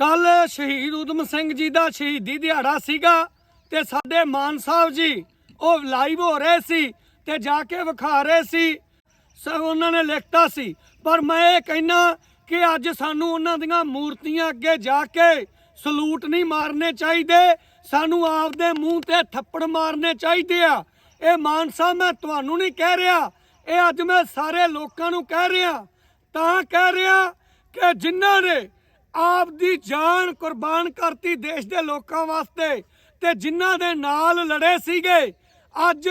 ਕੱਲ ਸ਼ਹੀਦ ਉਦਮ ਸਿੰਘ ਜੀ ਦਾ ਸ਼ਹੀਦੀ ਦਿਹਾੜਾ ਸੀਗਾ ਤੇ ਸਾਡੇ ਮਾਨ ਸਾਹਿਬ ਜੀ, ਉਹ ਲਾਈਵ ਹੋ ਰਹੇ ਸੀ ਤੇ ਜਾ ਕੇ ਵਿਖਾ ਰਹੇ ਸੀ। ਸਭ ਉਹਨਾਂ ਨੇ ਲਿਖਤਾ ਸੀ, ਪਰ ਮੈਂ ਇਹ ਕਹਿਣਾ ਕਿ ਅੱਜ ਸਾਨੂੰ ਉਹਨਾਂ ਦੀਆਂ ਮੂਰਤੀਆਂ ਅੱਗੇ ਜਾ ਕੇ ਸਲੂਟ ਨਹੀਂ ਮਾਰਨੇ ਚਾਹੀਦੇ, ਸਾਨੂੰ ਆਪਦੇ ਮੂੰਹ ਤੇ ਥੱਪੜ ਮਾਰਨੇ ਚਾਹੀਦੇ ਆ। ਇਹ ਮਾਨ ਸਾਹਿਬ, ਮੈਂ ਤੁਹਾਨੂੰ ਨਹੀਂ ਕਹਿ ਰਿਹਾ, ਇਹ ਅੱਜ ਮੈਂ ਸਾਰੇ ਲੋਕਾਂ ਨੂੰ ਕਹਿ ਰਿਹਾ, ਤਾਂ ਕਹਿ ਰਿਹਾ ਕਿ ਜਿਨ੍ਹਾਂ ਨੇ ਆਪ ਦੀ ਜਾਨ ਕੁਰਬਾਨ ਕਰਤੀ ਦੇਸ਼ ਦੇ ਲੋਕਾਂ ਵਾਸਤੇ ਤੇ ਜਿਨ੍ਹਾਂ ਦੇ ਨਾਲ ਲੜੇ ਸੀਗੇ, ਅੱਜ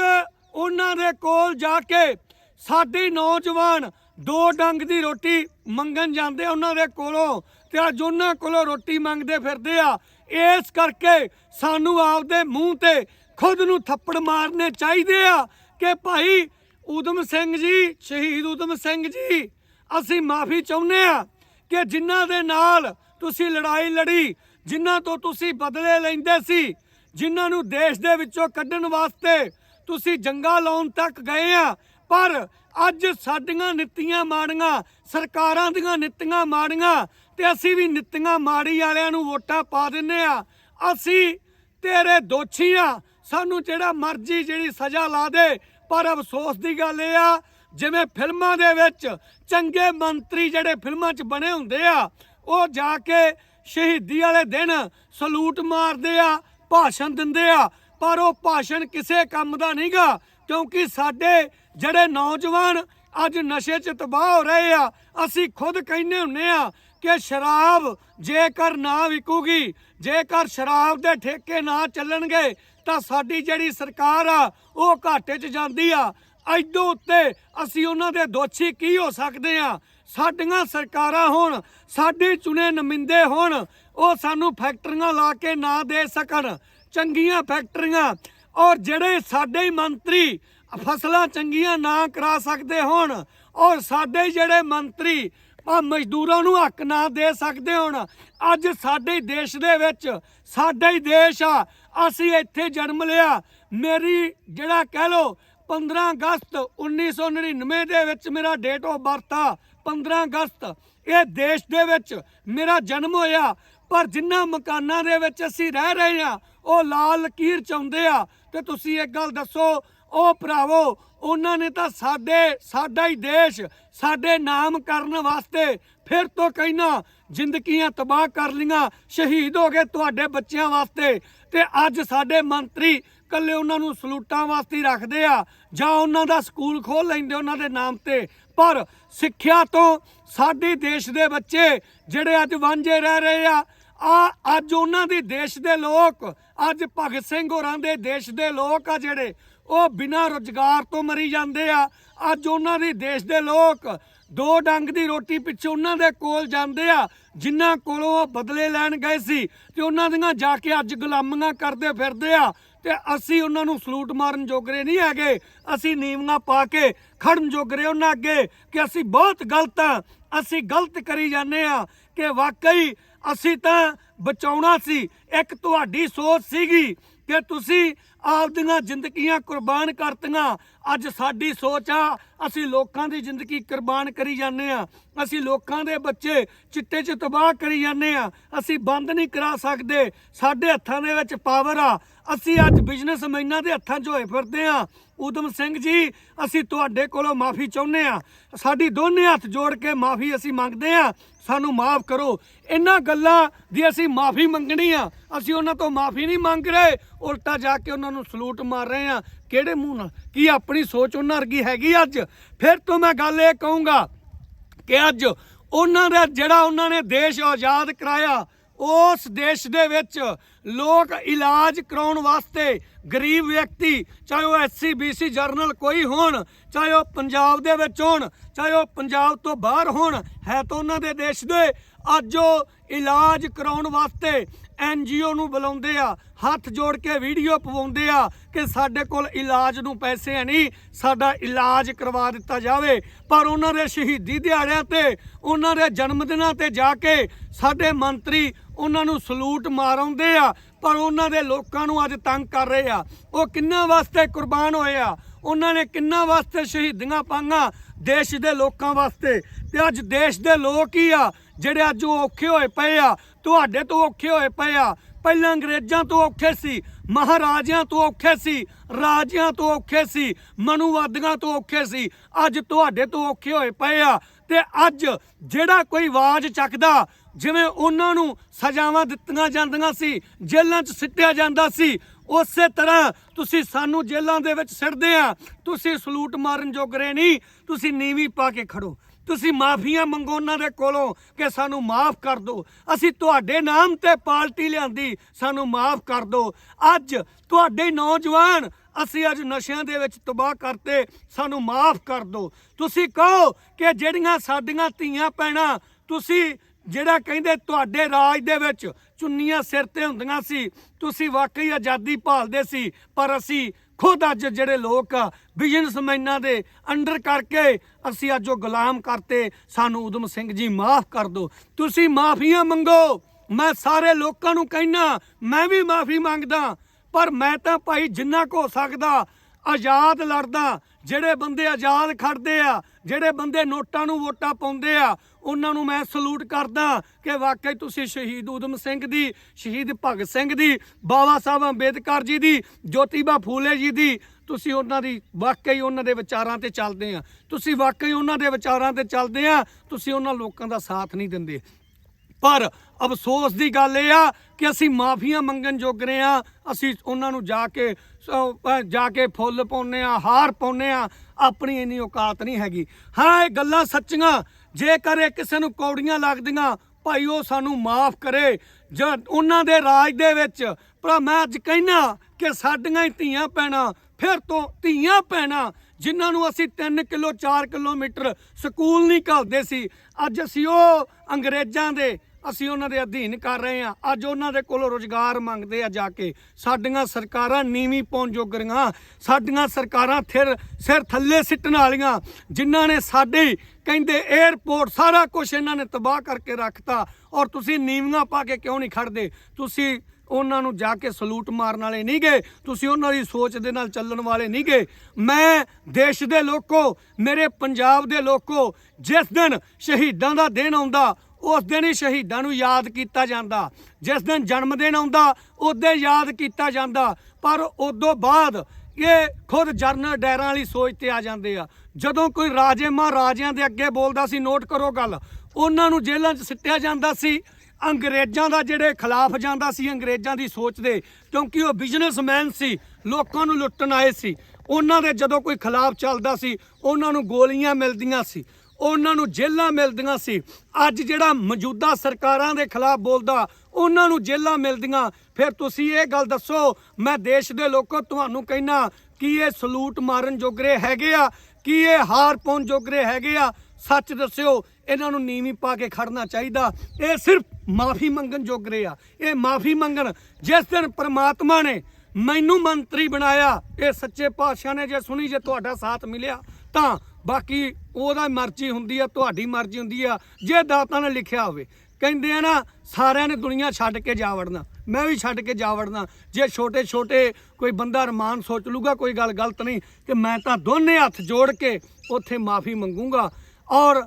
ਉਹਨਾਂ ਦੇ ਕੋਲ ਜਾ ਕੇ ਸਾਡੇ ਨੌਜਵਾਨ ਦੋ ਡੰਗ ਦੀ ਰੋਟੀ ਮੰਗਣ ਜਾਂਦੇ ਉਹਨਾਂ ਦੇ ਕੋਲੋਂ ਤੇ ਅੱਜ ਉਹਨਾਂ ਕੋਲੋਂ ਰੋਟੀ ਮੰਗਦੇ ਫਿਰਦੇ ਆ। ਇਸ ਕਰਕੇ ਸਾਨੂੰ ਆਪਦੇ ਮੂੰਹ ਤੇ ਖੁਦ ਨੂੰ ਥੱਪੜ ਮਾਰਨੇ ਚਾਹੀਦੇ ਆ ਕਿ ਭਾਈ, ਉਦਮ ਸਿੰਘ ਜੀ, ਸ਼ਹੀਦ ਉਦਮ ਸਿੰਘ ਜੀ, ਅਸੀਂ ਮਾਫੀ ਚਾਹੁੰਦੇ ਆ। ਕਿ ਜਿਨ੍ਹਾਂ ਦੇ ਨਾਲ ਤੁਸੀਂ ਲੜਾਈ ਲੜੀ, ਜਿਨ੍ਹਾਂ ਤੋਂ ਤੁਸੀਂ ਬਦਲੇ ਲੈਂਦੇ ਸੀ, ਜਿਨ੍ਹਾਂ ਨੂੰ ਦੇਸ਼ ਦੇ ਵਿੱਚੋਂ ਕੱਢਣ ਵਾਸਤੇ ਤੁਸੀਂ ਜੰਗਾਂ ਲਾਉਣ ਤੱਕ ਗਏ ਆ, ਪਰ ਅੱਜ ਸਾਡੀਆਂ ਨੀਤੀਆਂ ਮਾੜੀਆਂ, ਸਰਕਾਰਾਂ ਦੀਆਂ ਨੀਤੀਆਂ ਮਾੜੀਆਂ ਤੇ ਅਸੀਂ ਵੀ ਨੀਤੀਆਂ ਮਾੜੀ ਵਾਲਿਆਂ ਨੂੰ ਵੋਟਾਂ ਪਾ ਦਿੰਨੇ ਆ। ਅਸੀਂ ਤੇਰੇ ਦੋਸ਼ੀ ਆ, ਸਾਨੂੰ ਜਿਹੜਾ ਮਰਜ਼ੀ ਜਿਹੜੀ ਸਜ਼ਾ ਲਾ ਦੇ, ਪਰ ਅਫਸੋਸ ਦੀ ਗੱਲ ਇਹ ਆ ਜਿਵੇਂ ਫਿਲਮਾਂ ਦੇ ਵਿੱਚ ਚੰਗੇ ਮੰਤਰੀ ਜਿਹੜੇ ਫਿਲਮਾਂ 'ਚ ਬਣੇ ਹੁੰਦੇ ਆ, ਉਹ ਜਾ ਕੇ ਸ਼ਹੀਦੀ ਵਾਲੇ ਦਿਨ ਸਲੂਟ ਮਾਰਦੇ ਆ, ਭਾਸ਼ਣ ਦਿੰਦੇ ਆ, ਪਰ ਉਹ ਭਾਸ਼ਣ ਕਿਸੇ ਕੰਮ ਦਾ ਨਹੀਂਗਾ ਕਿਉਂਕਿ ਸਾਡੇ ਜਿਹੜੇ ਨੌਜਵਾਨ ਅੱਜ ਨਸ਼ੇ 'ਚ ਤਬਾਹ ਹੋ ਰਹੇ ਆ, ਅਸੀਂ ਖੁਦ ਕਹਿੰਦੇ ਹੁੰਨੇ ਆ ਕਿ ਸ਼ਰਾਬ ਜੇਕਰ ਨਾ ਵਿਕੂਗੀ, ਜੇਕਰ ਸ਼ਰਾਬ ਦੇ ਠੇਕੇ ਨਾ ਚੱਲਣਗੇ, ਤਾਂ ਸਾਡੀ ਜਿਹੜੀ ਸਰਕਾਰ ਆ, ਉਹ ਘਾਟੇ 'ਚ ਜਾਂਦੀ ਆ। ਐਦੋਂ ਉੱਤੇ ਅਸੀਂ ਉਹਨਾਂ ਦੇ ਦੋਸ਼ੀ ਕੀ ਹੋ ਸਕਦੇ ਆ ਸਾਡੀਆਂ ਸਰਕਾਰਾਂ ਹੋਣ, ਸਾਡੇ ਚੁਣੇ ਨੁਮਾਇੰਦੇ ਹੋਣ, ਉਹ ਸਾਨੂੰ ਫੈਕਟਰੀਆਂ ਲਾ ਕੇ ਨਾ ਦੇ ਸਕਣ, ਚੰਗੀਆਂ ਫੈਕਟਰੀਆਂ। ਔਰ ਜਿਹੜੇ ਸਾਡੇ ਹੀ ਮੰਤਰੀ ਫਸਲਾਂ ਚੰਗੀਆਂ ਨਾ ਕਰਾ ਸਕਦੇ ਹੋਣ, ਔਰ ਸਾਡੇ ਜਿਹੜੇ ਮੰਤਰੀ ਆ ਮਜ਼ਦੂਰਾਂ ਨੂੰ ਹੱਕ ਨਾ ਦੇ ਸਕਦੇ ਹੋਣ, ਅੱਜ ਸਾਡੇ ਦੇਸ਼ ਦੇ ਵਿੱਚ ਸਾਡਾ ਹੀ ਦੇਸ਼ ਆ, ਅਸੀਂ ਇੱਥੇ ਜਨਮ ਲਿਆ। ਮੇਰੀ ਜਿਹੜਾ ਕਹਿ ਲੋ 15 ਅਗਸਤ 1999 ਦੇ ਵਿੱਚ ਮੇਰਾ ਡੇਟ ਆਫ ਬਰਥ ਆ। 15 ਅਗਸਤ। ਇਹ ਦੇਸ਼ ਦੇ ਵਿੱਚ ਮੇਰਾ ਜਨਮ ਹੋਇਆ। ਪਰ ਜਿਨ੍ਹਾਂ ਮਕਾਨਾਂ ਦੇ ਵਿੱਚ ਅਸੀਂ ਰਹਿ ਰਹੇ ਆ ਉਹ ਲਾਲ ਲਕੀਰ ਚਾਉਂਦੇ ਆ। ਤੇ ਤੁਸੀਂ ਇੱਕ ਗੱਲ ਦੱਸੋ, ਉਹ ਭਰਾਵੋ, ਉਹਨਾਂ ਨੇ ਤਾਂ ਸਾਡੇ, ਸਾਡਾ ਹੀ ਦੇਸ਼, ਸਾਡੇ ਨਾਮ ਕਰਨ ਵਾਸਤੇ ਫਿਰ ਤੋਂ ਕਹਿਣਾ, ਜ਼ਿੰਦਗੀਆਂ ਤਬਾਹ ਕਰ ਲੀਆਂ ਸ਼ਹੀਦ ਹੋ ਗਏ ਤੁਹਾਡੇ ਬੱਚਿਆਂ ਵਾਸਤੇ। ਤੇ ਅੱਜ ਸਾਡੇ ਮੰਤਰੀ ਕੱਲੇ ਉਹਨਾਂ ਨੂੰ ਸਲੂਟਾਂ ਵਾਸਤੇ ਰੱਖਦੇ ਆ, ਜਾਂ ਉਹਨਾਂ ਦਾ ਸਕੂਲ ਖੋਲ ਲੈਂਦੇ ਉਹਨਾਂ ਦੇ ਨਾਮ ਤੇ। ਪਰ ਸਿੱਖਿਆ ਤੋਂ ਸਾਡੇ ਦੇਸ਼ ਦੇ ਬੱਚੇ ਜਿਹੜੇ ਅੱਜ ਵਾਂਝੇ ਰਹਿ ਰਹੇ ਆ ਆ ਅੱਜ ਉਹਨਾਂ ਦੇ ਦੇਸ਼ ਦੇ ਲੋਕ, ਅੱਜ ਭਗਤ ਸਿੰਘ ਹੋਰਾਂ ਦੇ ਦੇਸ਼ ਦੇ ਲੋਕ ਆ ਜਿਹੜੇ, ਉਹ ਬਿਨਾਂ ਰੁਜ਼ਗਾਰ ਤੋਂ ਮਰੀ ਜਾਂਦੇ ਆ। ਅੱਜ ਉਹਨਾਂ ਦੇ ਦੇਸ਼ ਦੇ ਲੋਕ ਦੋ ਡੰਗ ਦੀ ਰੋਟੀ ਪਿੱਛੇ ਉਹਨਾਂ ਦੇ ਕੋਲ ਜਾਂਦੇ ਆ, ਜਿਨ੍ਹਾਂ ਕੋਲੋਂ ਉਹ ਬਦਲੇ ਲੈਣ ਗਏ ਸੀ, ਤੇ ਉਹਨਾਂ ਦੀਆਂ ਜਾ ਕੇ ਅੱਜ ਗੁਲਾਮੀਆਂ ਕਰਦੇ ਫਿਰਦੇ ਆ। ਤੇ ਅਸੀਂ ਉਹਨਾਂ ਨੂੰ ਸਲੂਟ ਮਾਰਨ ਜੋਗਰੇ ਨਹੀਂ ਹੈਗੇ। ਅਸੀਂ ਨੀਵੀਆਂ ਪਾ ਕੇ ਖੜਨ ਜੋਗਰੇ ਉਹਨਾਂ ਅੱਗੇ ਕਿ ਅਸੀਂ ਬਹੁਤ ਗਲਤ ਆ। ਅਸੀਂ ਗਲਤ ਕਰੀ ਜਾਂਦੇ ਆ ਕਿ ਵਾਕਈ ਅਸੀਂ ਤਾਂ ਬਚਾਉਣਾ ਸੀ। ਇੱਕ ਤੁਹਾਡੀ ਸੋਚ ਸੀਗੀ ਕਿ ਤੁਸੀਂ ਆਪਦੀਆਂ ਜ਼ਿੰਦਗੀਆਂ ਕੁਰਬਾਨ ਕਰਤੀਆਂ। ਅੱਜ ਸਾਡੀ ਸੋਚ ਆ, ਅਸੀਂ ਲੋਕਾਂ ਦੀ ਜ਼ਿੰਦਗੀ ਕੁਰਬਾਨ ਕਰੀ ਜਾਂਦੇ ਆ। ਅਸੀਂ ਲੋਕਾਂ ਦੇ ਬੱਚੇ ਚਿੱਟੇ 'ਚ ਤਬਾਹ ਕਰੀ ਜਾਂਦੇ ਆ। ਅਸੀਂ ਬੰਦ ਨਹੀਂ ਕਰਾ ਸਕਦੇ। ਸਾਡੇ ਹੱਥਾਂ ਦੇ ਵਿੱਚ ਪਾਵਰ ਆ। ਅਸੀਂ ਅੱਜ ਬਿਜ਼ਨਸਮੈਨਾਂ ਦੇ ਹੱਥਾਂ 'ਚ ਹੋਏ ਫਿਰਦੇ ਆ। ਉਦਮ ਸਿੰਘ ਜੀ, ਅਸੀਂ ਤੁਹਾਡੇ ਕੋਲੋਂ ਮਾਫੀ ਚਾਹੁੰਦੇ ਆ। ਸਾਡੀ ਦੋਨੇ ਹੱਥ ਜੋੜ ਕੇ ਮਾਫੀ ਅਸੀਂ ਮੰਗਦੇ ਆ। ਸਾਨੂੰ ਮਾਫ ਕਰੋ। ਇਹਨਾਂ ਗੱਲਾਂ ਦੀ ਅਸੀਂ ਮਾਫੀ ਮੰਗਣੀ ਆ। ਅਸੀਂ ਉਹਨਾਂ ਤੋਂ ਮਾਫੀ ਨਹੀਂ ਮੰਗ ਰਹੇ। ਉਲਟਾ ਜਾ ਕੇ ਉਹਨਾਂ ਨੂੰ ਸਲੂਟ ਮਾਰ ਰਹੇ ਆ। ਕਿਹੜੇ ਮੂੰਹ ਨਾਲ? ਕੀ ਆਪਣੀ ਸੋਚ ਉਹਨਾਂ ਵਰਗੀ ਹੈਗੀ ਅੱਜ? ਫਿਰ ਤੋਂ ਮੈਂ ਗੱਲ ਇਹ ਕਹੂੰਗਾ ਕਿ ਅੱਜ ਉਹਨਾਂ ਦਾ ਜਿਹੜਾ ਉਹਨਾਂ ਨੇ ਦੇਸ਼ ਆਜ਼ਾਦ ਕਰਾਇਆ, ਉਸ ਦੇਸ਼ ਦੇ ਵਿੱਚ ਲੋਕ ਇਲਾਜ ਕਰਾਉਣ ਵਾਸਤੇ ਗਰੀਬ ਵਿਅਕਤੀ, ਚਾਹੇ ਉਹ ਐਸਸੀ ਬੀਸੀ ਜਰਨਲ ਕੋਈ ਹੋਣ, ਚਾਹੇ ਉਹ ਪੰਜਾਬ ਦੇ ਵਿੱਚ ਹੋਣ, ਚਾਹੇ ਉਹ ਪੰਜਾਬ ਤੋਂ ਬਾਹਰ ਹੋਣ, ਹੈ ਤਾਂ ਉਹਨਾਂ ਦੇ ਦੇਸ਼ ਦੇ। ਅੱਜ ਉਹ ਇਲਾਜ ਕਰਾਉਣ ਵਾਸਤੇ ਐਨਜੀਓ ਨੂੰ ਬੁਲਾਉਂਦੇ ਆ, ਹੱਥ ਜੋੜ ਕੇ ਵੀਡੀਓ ਪਵਾਉਂਦੇ ਆ ਕਿ ਸਾਡੇ ਕੋਲ ਇਲਾਜ ਨੂੰ ਪੈਸੇ ਹੈ ਨਹੀਂ, ਸਾਡਾ ਇਲਾਜ ਕਰਵਾ ਦਿੱਤਾ ਜਾਵੇ। ਪਰ ਉਹਨਾਂ ਦੇ ਸ਼ਹੀਦੀ ਦਿਹਾੜਿਆਂ ਤੇ, ਉਹਨਾਂ ਦੇ ਜਨਮ ਦਿਨਾਂ ਤੇ ਜਾ ਕੇ ਸਾਡੇ ਮੰਤਰੀ ਉਹਨਾਂ ਨੂੰ ਸਲੂਟ ਮਾਰਾਉਂਦੇ ਆ, ਪਰ ਉਹਨਾਂ ਦੇ ਲੋਕਾਂ ਨੂੰ ਅੱਜ ਤੰਗ ਕਰ ਰਹੇ ਆ। ਉਹ ਕਿੰਨਾ ਵਾਸਤੇ ਕੁਰਬਾਨ ਹੋਏ ਆ? ਉਹਨਾਂ ਨੇ ਕਿੰਨਾ ਵਾਸਤੇ ਸ਼ਹੀਦੀਆਂ ਪਾਈਆਂ ਦੇਸ਼ ਦੇ ਲੋਕਾਂ ਵਾਸਤੇ? ਤੇ ਅੱਜ ਦੇਸ਼ ਦੇ ਲੋਕ ਹੀ ਆ ਜਿਹੜੇ ਅੱਜ ਉਹ ਔਖੇ ਹੋਏ ਪਏ ਆ, ਤੁਹਾਡੇ ਤੋਂ ਔਖੇ ਹੋਏ ਪਏ ਆ। ਪਹਿਲਾਂ ਅੰਗਰੇਜ਼ਾਂ ਤੋਂ ਔਖੇ ਸੀ, ਮਹਾਰਾਜਿਆਂ ਤੋਂ ਔਖੇ ਸੀ, ਰਾਜਿਆਂ ਤੋਂ ਔਖੇ ਸੀ, ਮਨੂਵਾਦੀਆਂ ਤੋਂ ਔਖੇ ਸੀ। ਅੱਜ ਤੁਹਾਡੇ ਤੋਂ ਔਖੇ ਹੋਏ ਪਏ ਆ ਤੇ ਅੱਜ ਜਿਹੜਾ ਕੋਈ ਆਵਾਜ਼ ਚੱਕਦਾ, ਜਿਵੇਂ ਉਹਨਾਂ ਨੂੰ ਸਜ਼ਾਵਾਂ ਦਿੱਤੀਆਂ ਜਾਂਦੀਆਂ ਸੀ, ਜੇਲ੍ਹਾਂ 'ਚ ਸਿੱਟਿਆ ਜਾਂਦਾ ਸੀ, ਉਸੇ ਤਰ੍ਹਾਂ ਤੁਸੀਂ ਸਾਨੂੰ ਜੇਲ੍ਹਾਂ ਦੇ ਵਿੱਚ ਸਿੱਟਦੇ ਆ। ਤੁਸੀਂ ਸਲੂਟ ਮਾਰਨ ਜੋਗਰੇ ਨਹੀਂ, ਤੁਸੀਂ ਨੀਵੀਂ ਪਾ ਕੇ ਖੜੋ। ਤੁਸੀਂ ਮਾਫੀਆਂ ਮੰਗੋ ਉਹਨਾਂ ਦੇ ਕੋਲੋਂ ਕਿ ਸਾਨੂੰ ਮਾਫ ਕਰ ਦਿਓ। ਅਸੀਂ ਤੁਹਾਡੇ ਨਾਮ ਤੇ ਪਾਰਟੀ ਲਿਆਂਦੀ, ਸਾਨੂੰ ਮਾਫ ਕਰ ਦਿਓ। ਅੱਜ ਤੁਹਾਡੇ ਨੌਜਵਾਨ ਅਸੀਂ ਅੱਜ ਨਸ਼ਿਆਂ ਦੇ ਵਿੱਚ ਤਬਾਹ ਕਰਤੇ, ਸਾਨੂੰ ਮਾਫ ਕਰ ਦਿਓ। ਤੁਸੀਂ ਕਹੋ ਕਿ ਜਿਹੜੀਆਂ ਸਾਡੀਆਂ ਧੀਆਂ ਪੈਣਾ ਤੁਸੀਂ ਜਿਹੜਾ ਕਹਿੰਦੇ ਤੁਹਾਡੇ ਰਾਜ ਦੇ ਵਿੱਚ ਚੁੰਨੀਆਂ ਸਿਰ ਤੇ ਹੁੰਦੀਆਂ ਸੀ, ਤੁਸੀਂ ਵਾਕਈ ਆਜ਼ਾਦੀ ਭਾਲਦੇ ਸੀ, ਪਰ ਅਸੀਂ ਖੁਦ ਅੱਜ ਜਿਹੜੇ ਲੋਕ ਆ, ਬਿਜ਼ਨਸਮੈਨਾਂ ਦੇ ਅੰਡਰ ਕਰਕੇ ਅਸੀਂ ਅੱਜ ਉਹ ਗੁਲਾਮ ਕਰਤੇ। ਸਾਨੂੰ ਉਦਮ ਸਿੰਘ ਜੀ, ਮਾਫ ਕਰ ਦਿਓ। ਤੁਸੀਂ ਮਾਫੀਆਂ ਮੰਗੋ। ਮੈਂ ਸਾਰੇ ਲੋਕਾਂ ਨੂੰ ਕਹਿਣਾ ਮੈਂ ਵੀ ਮਾਫੀ ਮੰਗਦਾ। ਪਰ ਮੈਂ ਤਾਂ ਭਾਈ ਜਿੰਨਾ ਕੁ ਹੋ ਸਕਦਾ, ਆਜ਼ਾਦ ਲੜਦਾ। ਜਿਹੜੇ ਬੰਦੇ ਆਜ਼ਾਦ ਖੜਦੇ ਆ, ਜਿਹੜੇ ਬੰਦੇ ਨੋਟਾਂ ਨੂੰ ਵੋਟਾਂ ਪਾਉਂਦੇ ਆ ਉਹਨਾਂ ਨੂੰ ਮੈਂ ਸਲੂਟ ਕਰਦਾ ਕਿ ਵਾਕਈ ਤੁਸੀਂ ਸ਼ਹੀਦ ਊਧਮ ਸਿੰਘ ਦੀ, ਸ਼ਹੀਦ ਭਗਤ ਸਿੰਘ ਦੀ, ਬਾਬਾ ਸਾਹਿਬ ਅੰਬੇਦਕਰ ਜੀ ਦੀ, ਜੋਤੀਬਾ ਫੂਲੇ ਜੀ ਦੀ, ਤੁਸੀਂ ਉਹਨਾਂ ਦੀ ਵਾਕਈ ਉਹਨਾਂ ਦੇ ਵਿਚਾਰਾਂ ਤੇ ਚੱਲਦੇ ਆ। ਤੁਸੀਂ ਵਾਕਈ ਉਹਨਾਂ ਦੇ ਵਿਚਾਰਾਂ ਤੇ ਚੱਲਦੇ ਆ, ਤੁਸੀਂ ਉਹਨਾਂ ਲੋਕਾਂ ਦਾ ਸਾਥ ਨਹੀਂ ਦਿੰਦੇ। ਪਰ ਅਫਸੋਸ ਦੀ ਗੱਲ ਇਹ ਆ ਕਿ ਅਸੀਂ ਮਾਫੀਆਂ ਮੰਗਣ ਜੋਗਰੇ ਆ, ਅਸੀਂ ਉਹਨਾਂ ਨੂੰ ਜਾ ਕੇ ਜਾ ਕੇ ਫੁੱਲ ਪਾਉਨੇ ਆ, ਹਾਰ ਪਾਉਨੇ ਆ, ਆਪਣੀ ਇੰਨੀ ਔਕਾਤ ਨਹੀਂ ਹੈਗੀ। ਹਾਂ, ਇਹ ਗੱਲਾਂ ਸੱਚੀਆਂ ਜੇਕਰ ਇਹ ਕਿਸੇ ਨੂੰ ਕੌੜੀਆਂ ਲੱਗਦੀਆਂ, ਭਾਈ ਉਹ ਸਾਨੂੰ ਮਾਫ ਕਰੇ। ਜਾਂ ਉਹਨਾਂ ਦੇ ਰਾਜ ਦੇ ਵਿੱਚ ਪਰ ਮੈਂ ਅੱਜ ਕਹਿਣਾ ਕਿ ਸਾਡੀਆਂ ਹੀ ਧੀਆਂ ਪੈਣਾ, ਫਿਰ ਤੋਂ ਧੀਆਂ ਪੈਣਾ, ਜਿਨ੍ਹਾਂ ਨੂੰ ਅਸੀਂ 3 ਕਿਲੋ 4 ਕਿਲੋਮੀਟਰ ਸਕੂਲ ਨਹੀਂ ਘੱਲਦੇ ਸੀ। ਅੱਜ ਅਸੀਂ ਉਹ ਅੰਗਰੇਜ਼ਾਂ ਦੇ ਅਸੀਂ ਉਹਨਾਂ ਦੇ ਅਧੀਨ ਕਰ ਰਹੇ ਹਾਂ। ਅੱਜ ਉਹਨਾਂ ਦੇ ਕੋਲੋਂ ਰੋਜ਼ਗਾਰ ਮੰਗਦੇ ਆ ਜਾ ਕੇ। ਸਾਡੀਆਂ ਸਰਕਾਰਾਂ ਨੀਵੀਂ ਪਹੁੰਚ ਜੋਗਰੀਆਂ। ਸਾਡੀਆਂ ਸਰਕਾਰਾਂ ਥਿਰ ਸਿਰ ਥੱਲੇ ਸਿੱਟਣ ਵਾਲੀਆਂ। ਜਿਨ੍ਹਾਂ ਨੇ ਸਾਡੇ ਕਹਿੰਦੇ 에ਅਰਪੋਰਟ ਸਾਰਾ ਕੁਝ ਇਹਨਾਂ ਨੇ ਤਬਾਹ ਕਰਕੇ ਰੱਖਤਾ। ਔਰ ਤੁਸੀਂ ਨੀਵੀਆਂ ਪਾ ਕੇ ਕਿਉਂ ਨਹੀਂ ਖੜਦੇ? ਤੁਸੀਂ ਉਹਨਾਂ ਨੂੰ ਜਾ ਕੇ ਸਲੂਟ ਮਾਰਨ ਵਾਲੇ ਨਹੀਂ ਗਏ। ਤੁਸੀਂ ਉਹਨਾਂ ਦੀ ਸੋਚ ਦੇ ਨਾਲ ਚੱਲਣ ਵਾਲੇ ਨਹੀਂ ਗਏ। ਮੈਂ ਦੇਸ਼ ਦੇ ਲੋਕੋ, ਮੇਰੇ ਪੰਜਾਬ ਦੇ ਲੋਕੋ, ਜਿਸ ਦਿਨ ਸ਼ਹੀਦਾਂ ਦਾ ਦਿਨ ਆਉਂਦਾ ਉਸ ਦਿਨ ਹੀ ਸ਼ਹੀਦਾਂ ਨੂੰ ਯਾਦ ਕੀਤਾ ਜਾਂਦਾ। ਜਿਸ ਦਿਨ ਜਨਮ ਦਿਨ ਆਉਂਦਾ, ਉਹਦੇ ਯਾਦ ਕੀਤਾ ਜਾਂਦਾ। ਪਰ ਉਦੋਂ ਬਾਅਦ ਇਹ ਖੁਦ ਜਰਨਲ ਡੈਰਾਂ ਵਾਲੀ ਸੋਚ ਤੇ ਆ ਜਾਂਦੇ ਆ। ਜਦੋਂ ਕੋਈ ਰਾਜੇ ਮਹਾਰਾਜਿਆਂ ਦੇ ਅੱਗੇ ਬੋਲਦਾ ਸੀ, ਨੋਟ ਕਰੋ ਗੱਲ। ਉਹਨਾਂ ਨੂੰ ਜੇਲ੍ਹਾਂ 'ਚ ਸਿੱਟਿਆ ਜਾਂਦਾ ਸੀ। ਅੰਗਰੇਜ਼ਾਂ ਦਾ ਜਿਹੜੇ ਖਿਲਾਫ ਜਾਂਦਾ ਸੀ, ਅੰਗਰੇਜ਼ਾਂ ਦੀ ਸੋਚ ਦੇ। ਕਿਉਂਕਿ ਉਹ ਬਿਜ਼ਨਸਮੈਨ ਸੀ, ਲੋਕਾਂ ਨੂੰ ਲੁੱਟਣ ਆਏ ਸੀ। ਉਹਨਾਂ ਦੇ ਜਦੋਂ ਕੋਈ ਖਿਲਾਫ ਚੱਲਦਾ ਸੀ, ਉਹਨਾਂ ਨੂੰ ਗੋਲੀਆਂ ਮਿਲਦੀਆਂ ਸੀ। ਉਹਨਾਂ ਨੂੰ ਜੇਲ੍ਹਾਂ ਮਿਲਦੀਆਂ ਸੀ। ਅੱਜ ਜਿਹੜਾ ਮੌਜੂਦਾ ਸਰਕਾਰਾਂ ਦੇ ਖਿਲਾਫ ਬੋਲਦਾ, ਉਹਨਾਂ ਨੂੰ ਜੇਲ੍ਹਾਂ ਮਿਲਦੀਆਂ। ਫਿਰ ਤੁਸੀਂ ਇਹ ਗੱਲ ਦੱਸੋ, ਮੈਂ ਦੇਸ਼ ਦੇ ਲੋਕੋ ਤੁਹਾਨੂੰ ਕਹਿਣਾ ਕਿ ਇਹ ਸਲੂਟ ਮਾਰਨ ਜੋਗਰੇ ਹੈਗੇ ਆ? ਕੀ ਇਹ ਹਾਰ ਪਾਉਣ ਜੋਗਰੇ ਹੈਗੇ ਆ? ਸੱਚ ਦੱਸਿਓ, ਇਹਨਾਂ ਨੂੰ ਨੀਵੀਂ ਪਾ ਕੇ ਖੜਨਾ ਚਾਹੀਦਾ। ਇਹ ਸਿਰਫ ਮਾਫੀ ਮੰਗਣ ਜੋਗਰੇ ਆ। ਇਹ ਮਾਫੀ ਮੰਗਣ। ਜਿਸ ਦਿਨ ਪ੍ਰਮਾਤਮਾ ਨੇ ਮੈਨੂੰ ਮੰਤਰੀ ਬਣਾਇਆ, ਇਹ ਸੱਚੇ ਪਾਤਸ਼ਾਹ ਨੇ ਜੇ ਸੁਣੀ, ਜੇ ਤੁਹਾਡਾ ਸਾਥ ਮਿਲਿਆ, ਤਾਂ ਬਾਕੀ ਉਹਦਾ ਮਰਜ਼ੀ ਹੁੰਦੀ ਆ, ਤੁਹਾਡੀ ਮਰਜ਼ੀ ਹੁੰਦੀ ਆ, ਜੇ ਦਾਤਾ ਨੇ ਲਿਖਿਆ ਹੋਵੇ। ਕਹਿੰਦੇ ਆ ਨਾ, ਸਾਰਿਆਂ ਨੇ ਦੁਨੀਆ ਛੱਡ ਕੇ ਜਾ ਵੜਨਾ। ਮੈਂ ਵੀ ਛੱਡ ਕੇ ਜਾ ਵੜਨਾ। ਜੇ ਛੋਟੇ ਛੋਟੇ ਕੋਈ ਬੰਦਾ ਰਮਾਨ ਸੋਚ ਲੂਗਾ, ਕੋਈ ਗੱਲ ਗਲਤ ਨਹੀਂ, ਤੇ ਮੈਂ ਤਾਂ ਦੋਨੇ ਹੱਥ ਜੋੜ ਕੇ ਉੱਥੇ ਮਾਫੀ ਮੰਗੂੰਗਾ ਔਰ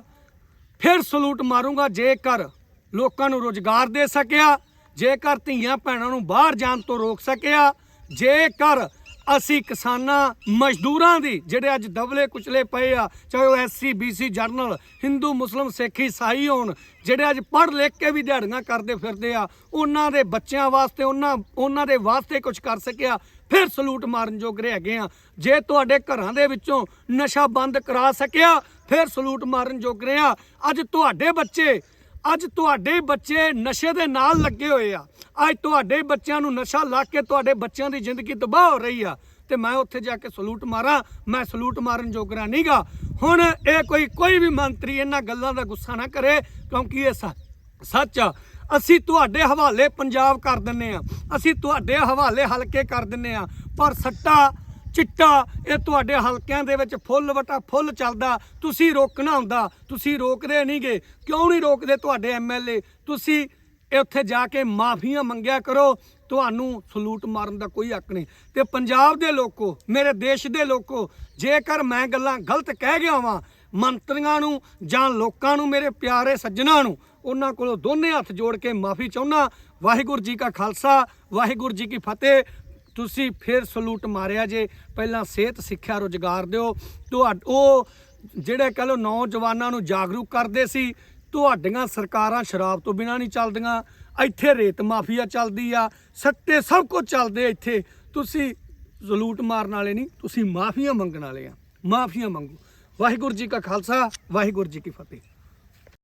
ਫਿਰ ਸਲੂਟ ਮਾਰੂੰਗਾ, ਜੇਕਰ ਲੋਕਾਂ ਨੂੰ ਰੋਜ਼ਗਾਰ ਦੇ ਸਕਿਆ, ਜੇਕਰ ਧੀਆਂ ਭੈਣਾਂ ਨੂੰ ਬਾਹਰ ਜਾਣ ਤੋਂ ਰੋਕ ਸਕਿਆ, ਜੇਕਰ ਅਸੀਂ ਕਿਸਾਨਾਂ, ਮਜ਼ਦੂਰਾਂ ਦੀ, ਜਿਹੜੇ ਅੱਜ ਦਬਲੇ ਕੁਚਲੇ ਪਏ ਆ, ਚਾਹੇ ਉਹ SC BC general Hindu, Muslim, Sikh, ਈਸਾਈ ਹੋਣ, ਜਿਹੜੇ ਅੱਜ ਪੜ੍ਹ ਲਿਖ ਕੇ ਵੀ ਦਿਹਾੜੀਆਂ ਕਰਦੇ ਫਿਰਦੇ ਆ, ਉਹਨਾਂ ਦੇ ਬੱਚਿਆਂ ਵਾਸਤੇ, ਉਹਨਾਂ ਉਹਨਾਂ ਦੇ ਵਾਸਤੇ ਕੁਝ ਕਰ ਸਕਿਆ, ਫਿਰ ਸਲੂਟ ਮਾਰਨ ਜੋਗਰੇ ਹੈਗੇ ਆ। ਜੇ ਤੁਹਾਡੇ ਘਰਾਂ ਦੇ ਵਿੱਚੋਂ ਨਸ਼ਾ ਬੰਦ ਕਰਾ ਸਕਿਆ, ਫਿਰ ਸਲੂਟ ਮਾਰਨ ਜੋਗਰੇ ਆ। ਅੱਜ ਤੁਹਾਡੇ ਬੱਚੇ ਅੱਜ ਤੁਹਾਡੇ ਬੱਚੇ ਨਸ਼ੇ ਦੇ ਨਾਲ ਲੱਗੇ ਹੋਏ ਆ। ਅੱਜ ਤੁਹਾਡੇ ਬੱਚਿਆਂ ਨੂੰ ਨਸ਼ਾ ਲਾ ਕੇ ਤੁਹਾਡੇ ਬੱਚਿਆਂ ਦੀ ਜ਼ਿੰਦਗੀ ਤਬਾਹ ਹੋ ਰਹੀ ਆ। ਤੇ ਮੈਂ ਉੱਥੇ ਜਾ ਕੇ ਸਲੂਟ ਮਾਰਾਂ, ਮੈਂ ਸਲੂਟ ਮਾਰਨ ਜੋਗਰਾ ਨਹੀਂਗਾ। ਹੁਣ ਇਹ ਕੋਈ ਕੋਈ ਵੀ ਮੰਤਰੀ ਇਹਨਾਂ ਗੱਲਾਂ ਦਾ ਗੁੱਸਾ ਨਾ ਕਰੇ, ਕਿਉਂਕਿ ਇਹ ਸੱਚ ਆ। ਅਸੀਂ ਤੁਹਾਡੇ ਹਵਾਲੇ ਪੰਜਾਬ ਕਰ ਦਿੰਨੇ ਆ। ਅਸੀਂ ਤੁਹਾਡੇ ਹਵਾਲੇ ਹਲਕੇ ਕਰ ਦਿੰਨੇ ਆ। ਪਰ ਸੱਟਾ ਚਿੱਟਾ, ਇਹ ਤੁਹਾਡੇ ਹਲਕਿਆਂ ਦੇ ਵਿੱਚ ਫੁੱਲ ਵਟਾ ਫੁੱਲ ਚੱਲਦਾ। ਤੁਸੀਂ ਰੋਕਣਾ ਹੁੰਦਾ, ਤੁਸੀਂ ਰੋਕਦੇ ਨਹੀਂਗੇ ਕਿਉਂ ਨਹੀਂ ਰੋਕਦੇ ਤੁਹਾਡੇ ਐਮਐਲਏ ਤੁਸੀਂ ਉੱਥੇ ਜਾ ਕੇ ਮਾਫੀਆਂ ਮੰਗਿਆ ਕਰੋ। ਤੁਹਾਨੂੰ ਸਲੂਟ ਮਾਰਨ ਦਾ ਕੋਈ ਹੱਕ ਨਹੀਂ। ਤੇ ਪੰਜਾਬ ਦੇ ਲੋਕੋ, ਮੇਰੇ ਦੇਸ਼ ਦੇ ਲੋਕੋ, ਜੇਕਰ ਮੈਂ ਗੱਲਾਂ ਗਲਤ ਕਹਿ ਗਿਆ ਵਾਂ, ਮੰਤਰੀਆਂ ਨੂੰ ਜਾਂ ਲੋਕਾਂ ਨੂੰ, ਮੇਰੇ ਪਿਆਰੇ ਸੱਜਣਾਂ ਨੂੰ, ਉਹਨਾਂ ਕੋਲੋਂ ਦੋਨੇ ਹੱਥ ਜੋੜ ਕੇ ਮਾਫੀ ਚਾਹੁੰਦਾ ਵਾਹਿਗੁਰੂ ਜੀ ਕਾ ਖਾਲਸਾ, ਵਾਹਿਗੁਰੂ ਜੀ ਕੀ ਫਤਿਹ। ਤੁਸੀਂ ਫਿਰ ਸਲੂਟ ਮਾਰਿਆ ਜੇ, ਪਹਿਲਾਂ ਸਿਹਤ ਸਿੱਖਿਆ ਰੋਜ਼ਗਾਰ ਦਿਓ। ਤੁਹਾ ਉਹ ਜਿਹੜੇ ਕਹ ਲੋ ਨੌਜਵਾਨਾਂ ਨੂੰ ਜਾਗਰੂਕ ਕਰਦੇ ਸੀ, ਤੁਹਾਡੀਆਂ ਸਰਕਾਰਾਂ ਸ਼ਰਾਬ ਤੋਂ ਬਿਨਾਂ ਨਹੀਂ ਚੱਲਦੀਆਂ। ਇੱਥੇ ਰੇਤ ਮਾਫੀਆ ਚੱਲਦੀ ਆ, ਸੱਟੇ ਸਭ ਕੁਝ ਚੱਲਦੇ ਇੱਥੇ। ਤੁਸੀਂ ਜ਼ਲੂਟ ਮਾਰਨ ਵਾਲੇ ਨਹੀਂ, ਤੁਸੀਂ ਮਾਫੀਆਂ ਮੰਗਣ ਵਾਲੇ ਆ। ਮਾਫੀਆਂ ਮੰਗੋ। ਵਾਹਿਗੁਰੂ ਜੀ ਕਾ ਖਾਲਸਾ, ਵਾਹਿਗੁਰੂ ਜੀ ਕੀ ਫਤਿਹ।